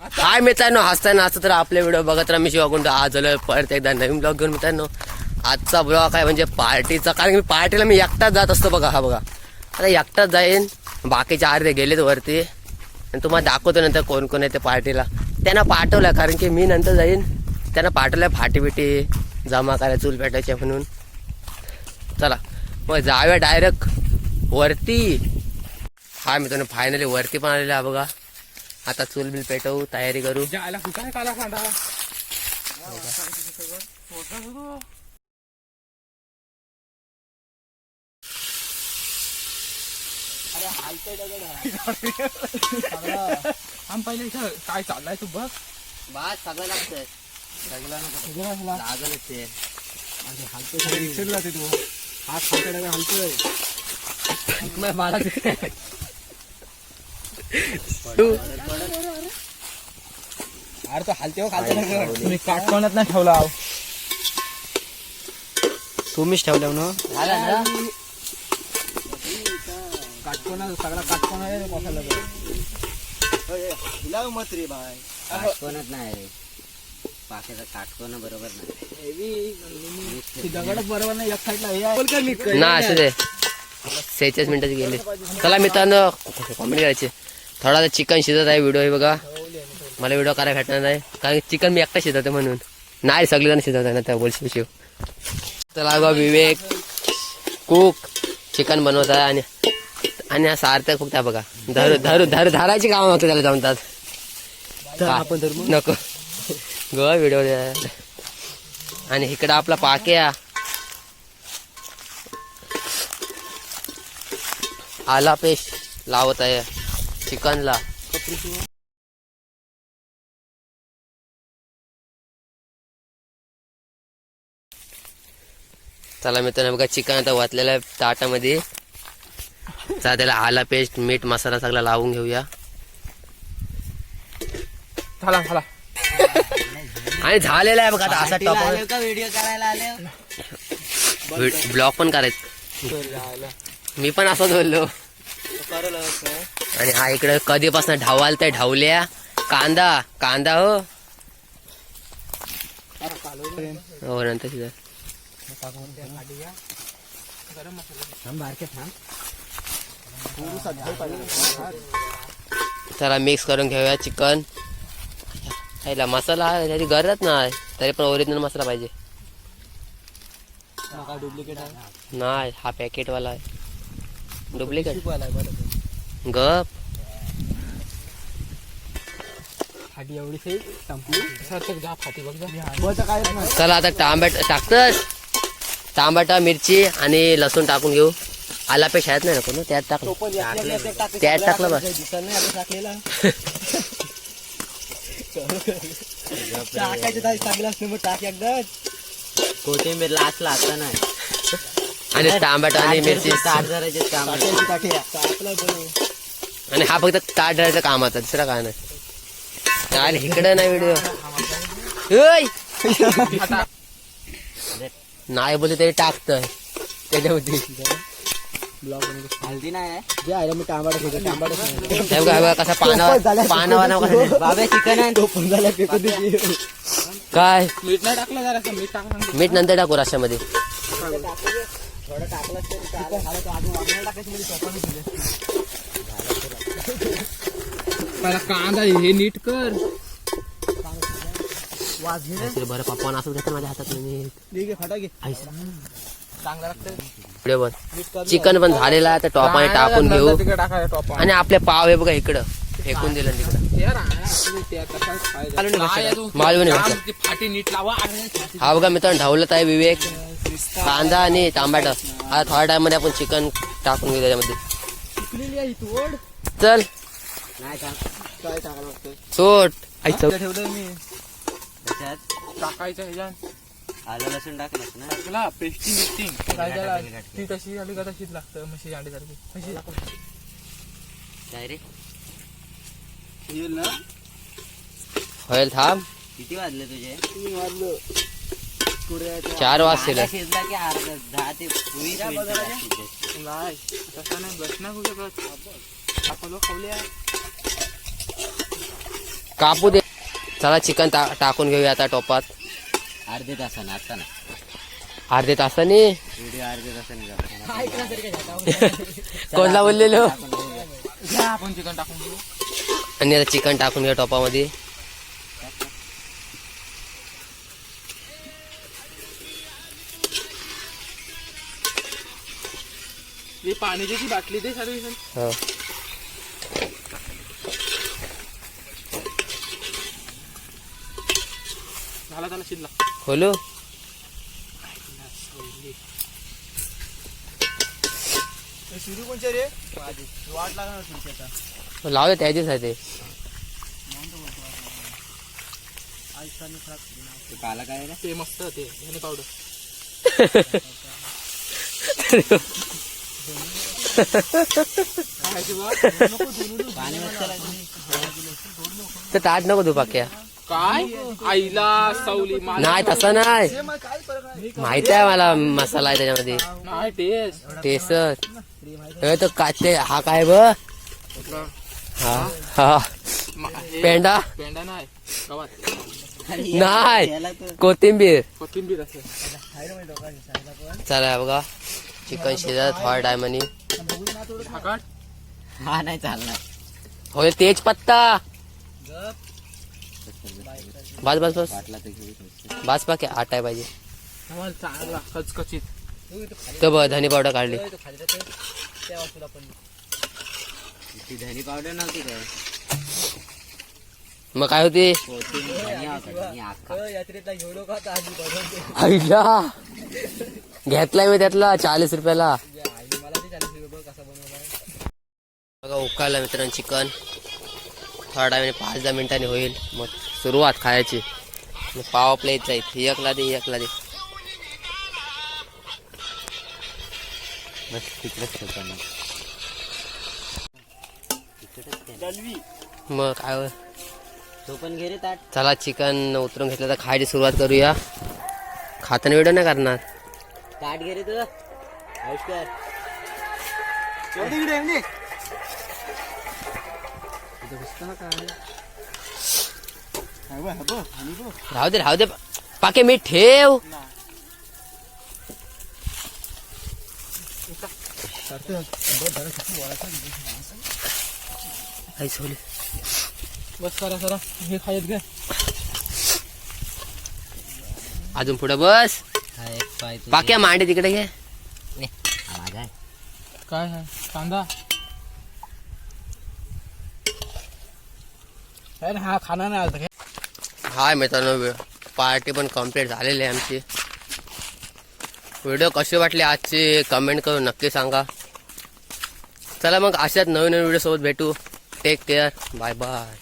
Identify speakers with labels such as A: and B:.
A: हाय मित्रांनो हसताना असं तर आपले व्हिडिओ बघत राहा. मी शिवाकुंड आज झालं परत एकदा नवीन ब्लॉग घेऊन. मित्रांनो आजचा ब्लॉग आहे म्हणजे पार्टीचा. कारण की पार्टीला मी एकटाच जात असतो बघा हा बघा. आता एकटाच जाईन. बाकीचे अर्धे गेलेत वरती. आणि तुम्हाला दाखवतो नंतर कोण कोण येते पार्टीला. त्यांना पाठवलं कारण की मी नंतर जाईन. त्यांना पाठवलं फाटी बिटी जमा करायला चूल पेटायचे म्हणून. चला मग जाऊया डायरेक्ट वरती. हा मित्रांनो फायनली वरती पण आलेला आहे बघा. आता चूल बिल पेटवू तयारी करू.
B: जायला कुठं काला आम पहिले इथं. काय चाललाय तू बघ.
A: बस सगळं लागतंय. लागलच ते
B: जाते तू हात हलतोय.
A: मला
B: अरे तो हलते खालच्या तुम्ही काटकोनात नाही ठेवला आहो.
C: तुम्हीच ठेवल्या ना
A: झाला ना?
B: काटकोना सगळा बसायला
C: मत रे बाय
D: काटकोनच नाही रे. पाक्याचा काटकोन बरोबर नाही.
B: दगडच बरोबर नाही एक साईडला हे
A: ना असू दे. सेहेचाळीस मिनिटाचे गेले. चला मित्रांनो कॉमेडी करायची. थोडा चिकन शिजत आहे व्हिडिओ आहे बघा. मला व्हिडिओ करायला भेटणार नाही. कारण चिकन मी एकटा शिजवते म्हणून. नाही सगळेजण शिजवत आहे ना त्या बोलशी शिव चला बघा विवेक कुक चिकन बनवत आहे आणि आणि हा सार्थक फक्त हा बघा. धर धर धर धरायची कामं फक्त त्याला जमतात आपण नको. ग व्हिडिओ आणि इकडं आपला पाक्या आला पेस्ट लावत आहे. चिकनला. चला मित्रांनो बघा चिकन आता वाचलेलं आहे ताटामध्ये. चला त्याला आला पेस्ट मीठ मसाला सगळा लावून घेऊया.
B: झाला झाला
A: आणि झालेला आहे बघा आता असा टॉप
D: का व्हिडिओ करायला आले
A: ब्लॉग पण करायचं. मी पण असंच बोललो. आणि हा इकडे कधीपासून ढावाल त्या ढावल्या. कांदा कांदा हो. हो नंतर. चला मिक्स करून घेऊया चिकन खायला मसाला त्याची गरज नाही. तरी पण ओरिजिनल मसाला पाहिजे.
C: डुप्लिकेट
A: नाही हा पॅकेटवाला आहे. डुप्लिकेट गप.
B: फाटी एवढी सही संपली. सार्थक जा फाटी बघ जा.
C: काय
A: चला आता टांबट टाकतस. टांबाटा मिरची आणि लसूण टाकून घेऊ. आला पेश आहेत नाही नको ना. त्यात टाकलं त्यात टाकलं बस.
C: दिसत नाही आता टाकलेला. टाकायचं तर टाकलं असतं मग टाक एकदाच
D: कोथिंबीर लास्टला आता नाही.
A: आणि टांबाटा आणि मिरची. आणि हा फक्त ताट धरायचं कामाचा दुसरा काय नाही. चाल इकडे नाही व्हिडिओ नाही बोलते तरी टाकतोय. त्याच्यामध्ये
D: हल्दी नाही आहे.
C: जे आहे ना मी टांबाडा घेतो टांबाडा
A: बघा, बघा कसा पानावर कसं
D: बाबा चिकन आहे
C: तो पण झाला फेकून देते
A: काय?
B: मीठ नाही टाकलं जरा मीठ टाकलं.
A: मीठ नंतर टाकू रश्यामध्ये
B: पहिला कांदा हे नीट कर.
A: अरे बरं पप्पा असं घेतात माझ्या हातात मीठ
C: ठीक आहे फटा घे
B: चांगला लागतं
A: पुढे बघ. चिकन पण झालेलं आहे तर टॉपाने टाकून घेऊ.
B: तिकडे टाकायला टॉप
A: आणि आपले पाव आहे बघा इकडं. फेकून दिलं तिकडं. मालवणी भाषा.
B: फाटी नीट लावा.
A: हा बघा मित्रांनो ढवलत आहे विवेक. कांदा आणि टमाटर आता थोड्या टाइममध्ये आपण चिकन टाकून घेऊ त्याच्यामध्ये.
C: काय टाकायला लागतं
A: सोट
C: ठेवलं मी.
D: त्याच्यात
B: टाकायचं ह्याच्यात
D: आलं लसूण टाकलंस ना?
B: टाकला पेस्टिंग बिस्टिंग काय त्याला? ती तशी झाली का तशीच लागतं म्हशी अंडीसारखी म्हशी.
D: डायरेक्ट
C: येईल ना?
A: होईल थांब.
D: किती वाजले तुझे?
C: तीन वाजलं. पुढे
A: चार
D: शिजला की अर्धा दहा ते वीस.
B: नाही तसा नाही? बस. नाही
A: कापू दे. चला चिकन टा टाकून घेऊया आता टोपात.
D: अर्धे तासानं आता ना
A: अर्धे तासाने?
D: व्हिडिओ अर्धे तासाने
A: कोणला बोललेलो?
B: आपण चिकन टाकून घेऊ.
A: आणि आता चिकन टाकून घ्या टोपामध्ये.
B: ही पाण्याची बाटली दे सारी झाला शिल्ला
A: खोलू?
C: सुरू कोणच्या रे? वाट लागणार तुमची आता.
A: लावू दे त्याचीच आहे ते.
D: ते काला काय रे
B: ते मस्त ते. धने पावडर
A: ताट नको तू पाक्या.
B: काय? आईला सावली मला
A: नाही तसं नाही.
C: आहे
A: माहिती आहे मला मसाला आहे त्याच्यामध्ये.
B: नाही टेस्ट.
A: टेसर हे ते हा काय ब हा हा. पेंडा?
B: पेंडा नाही. गवात
A: नाही. कोथिंबीर.
B: कोथिंबीर असेल.
A: चला बघा. चिकन शिजत थोड्या टायमानी
B: भाकाट
D: हा नाही चालणार.
A: होय तेज पत्ता बस बस बस. बस पाके आठ आहे पाहिजे.
B: चांगला कचकचीत
A: तर बघ धनी पावडर काढली.
D: ती धनी पावडर नव्हती काय?
A: मग काय होती?
D: अख्खा
A: आईला. घेतलाय मी त्यातला चाळीस रुपयाला. बघा उकाळलं मित्रांनो चिकन. थोड्या टायमाने पाच दहा मिनिटांनी होईल. मग सुरुवात खायची. पाव येत जाईल. एकला दे एकला दे.
D: बस तिकडेच ठेवतो मग
A: मग काय.
D: तो पण घे रे ताट.
A: चला चिकन उतरून घेतलं तर खायची सुरुवात करूया. खाताना व्हिडिओ नाही करणार.
D: ताट घे रे तुझं.
C: काय बघ, हा बघ, आणि बघ.
A: राहू दे राहू दे पाके मी ठेव। आई सोली।
B: बस करा सरा हे खायत घे।
A: अजून पुढे बस।
D: हा एक पाय तुझे.
A: पाक्या मांडे तिकडे घे।
D: ने, हा माझा आहे
B: काय आहे? कांदा काय रे, हा खाना नाही आलता काय
A: हाय मित्रांनो पार्टी पण कंप्लीट झालेली आहे आमची. व्हिडिओ कसे वाटले आजची कमेंट करून नक्की सांगा. चला मग अशाच नवीन नवीन व्हिडिओ सोबत भेटू. Take care bye bye